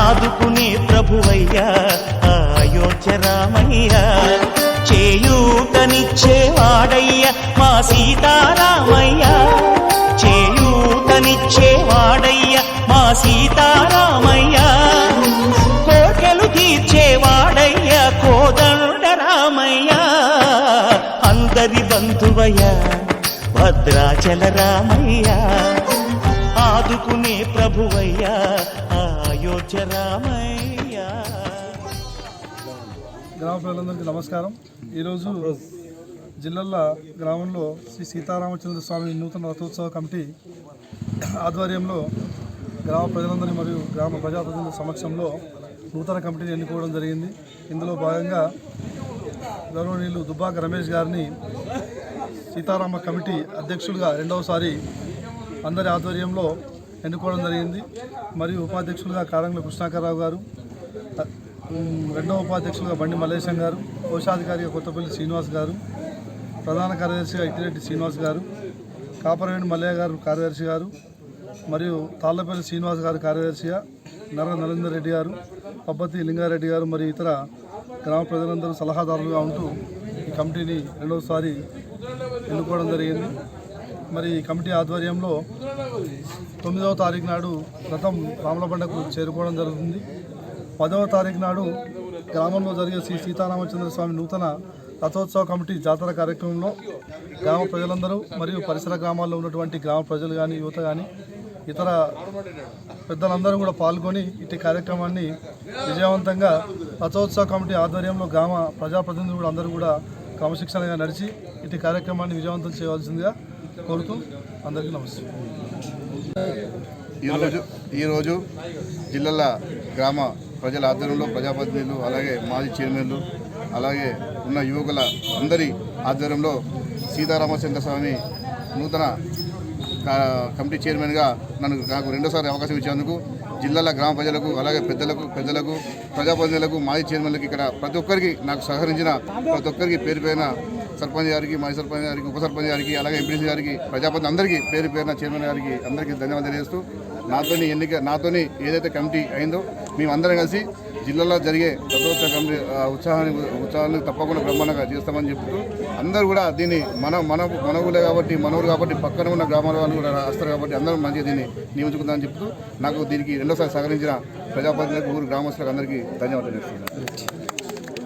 ఆదుకునే ప్రభువయ్య అయోధ్య రామయ్య. చేయూతనిచ్చేవాడయ్య మా సీతారామయ్య. చేయూతనిచ్చేవాడయ్య మా సీతారామయ్యా. కోటలు తీర్చేవాడయ్య కోదండ రామయ్యా. అందరి బంధువయ్యా భద్రాచల రామయ్యా. ఆదుకునే ప్రభువయ్యా అయోధ్య రామయ్య. గ్రామ ప్రజలందరికీ నమస్కారం. ఈరోజు జిల్లాల గ్రామంలో శ్రీ సీతారామచంద్ర స్వామి నూతన రథోత్సవ కమిటీ ఆధ్వర్యంలో గ్రామ ప్రజలందరి మరియు గ్రామ ప్రజాప్రతినిధుల సమక్షంలో నూతన కమిటీని ఎన్నుకోవడం జరిగింది. ఇందులో భాగంగా గౌరవనీయులు దుబ్బాక రమేష్ గారిని సీతారామ కమిటీ అధ్యక్షులుగా రెండవసారి అందరి ఆధ్వర్యంలో ఎన్నుకోవడం జరిగింది. మరియు ఉపాధ్యక్షులుగా కారంగుల కృష్ణాకరరావు గారు రెండవ ఉపాధ్యక్షులుగా బండి మల్లేశం గారు కోశాధికారిగా కొత్తపల్లి శ్రీనివాస్ గారు ప్రధాన కార్యదర్శిగా ఇట్టిరెడ్డి శ్రీనివాస్ గారు కాపరవేణి మల్లయ్య గారు కార్యదర్శి గారు మరియు తాళ్ళపల్లి శ్రీనివాస్ గారు కార్యదర్శిగా నర నరేందర్ రెడ్డి గారు పబ్బతి లింగారెడ్డి గారు మరియు ఇతర గ్రామ ప్రజలందరూ సలహాదారులుగా ఉంటూ ఈ కమిటీని రెండవసారి ఎన్నుకోవడం జరిగింది. మరి కమిటీ ఆధ్వర్యంలో తొమ్మిదవ తారీఖు నాడు రథం రామలబండకు చేరుకోవడం జరుగుతుంది. పదవ తారీఖు నాడు గ్రామంలో జరిగే శ్రీ సీతారామచంద్ర స్వామి నూతన రథోత్సవ కమిటీ జాతర కార్యక్రమంలో గ్రామ ప్రజలందరూ మరియు పరిసర గ్రామాల్లో ఉన్నటువంటి గ్రామ ప్రజలు కానీ యువత కానీ ఇతర పెద్దలందరూ కూడా పాల్గొని ఇటు కార్యక్రమాన్ని విజయవంతంగా రథోత్సవ కమిటీ ఆధ్వర్యంలో గ్రామ ప్రజాప్రతినిధులు కూడా అందరూ కూడా క్రమశిక్షణగా నడిచి ఇటు కార్యక్రమాన్ని విజయవంతం చేయవలసిందిగా కోరుతూ అందరికీ నమస్తే. ఈరోజు ఈరోజు జిల్లాల గ్రామ ప్రజల ఆధ్వర్యంలో ప్రజాప్రతినిధులు అలాగే మాజీ చైర్మన్లు అలాగే ఉన్న యువకుల అందరి ఆధ్వర్యంలో సీతారామచంద్ర స్వామి నూతన కమిటీ చైర్మన్గా నన్ను నాకు రెండోసారి అవకాశం ఇచ్చేందుకు జిల్లాల గ్రామ ప్రజలకు అలాగే పెద్దలకు పెద్దలకు ప్రజాప్రతినిధులకు మాజీ చైర్మన్లకు ఇక్కడ ప్రతి ఒక్కరికి నాకు సహకరించిన ప్రతి ఒక్కరికి పేరు సర్పంచ్ గారికి మాజీ సర్పంచ్ గారికి ఉప సర్పంచ్ గారికి అలాగే ఎంపీసీ గారికి ప్రజాపతి అందరికీ పేరు పేరున చైర్మన్ గారికి అందరికీ ధన్యవాదాలు తెలియజేస్తూ నాతోని ఎన్నిక నాతోని ఏదైతే కమిటీ అయిందో మేమందరం కలిసి జిల్లాలో జరిగే రథోత్సవ కమిటీ ఉత్సాహాన్ని ఉత్సాహాన్ని తప్పకుండా బ్రహ్మాండంగా చేస్తామని చెప్తూ అందరూ కూడా దీన్ని మన మన మనవులే కాబట్టి మనవులు కాబట్టి పక్కన ఉన్న గ్రామాల వాళ్ళు కూడా వస్తారు కాబట్టి అందరూ మంచిగా దీన్ని నియమించుకుందామని చెప్తూ నాకు దీనికి రెండోసారి సహకరించిన ప్రజాప్రతినిధులకు ఊరు గ్రామస్తులకు అందరికీ ధన్యవాదాలు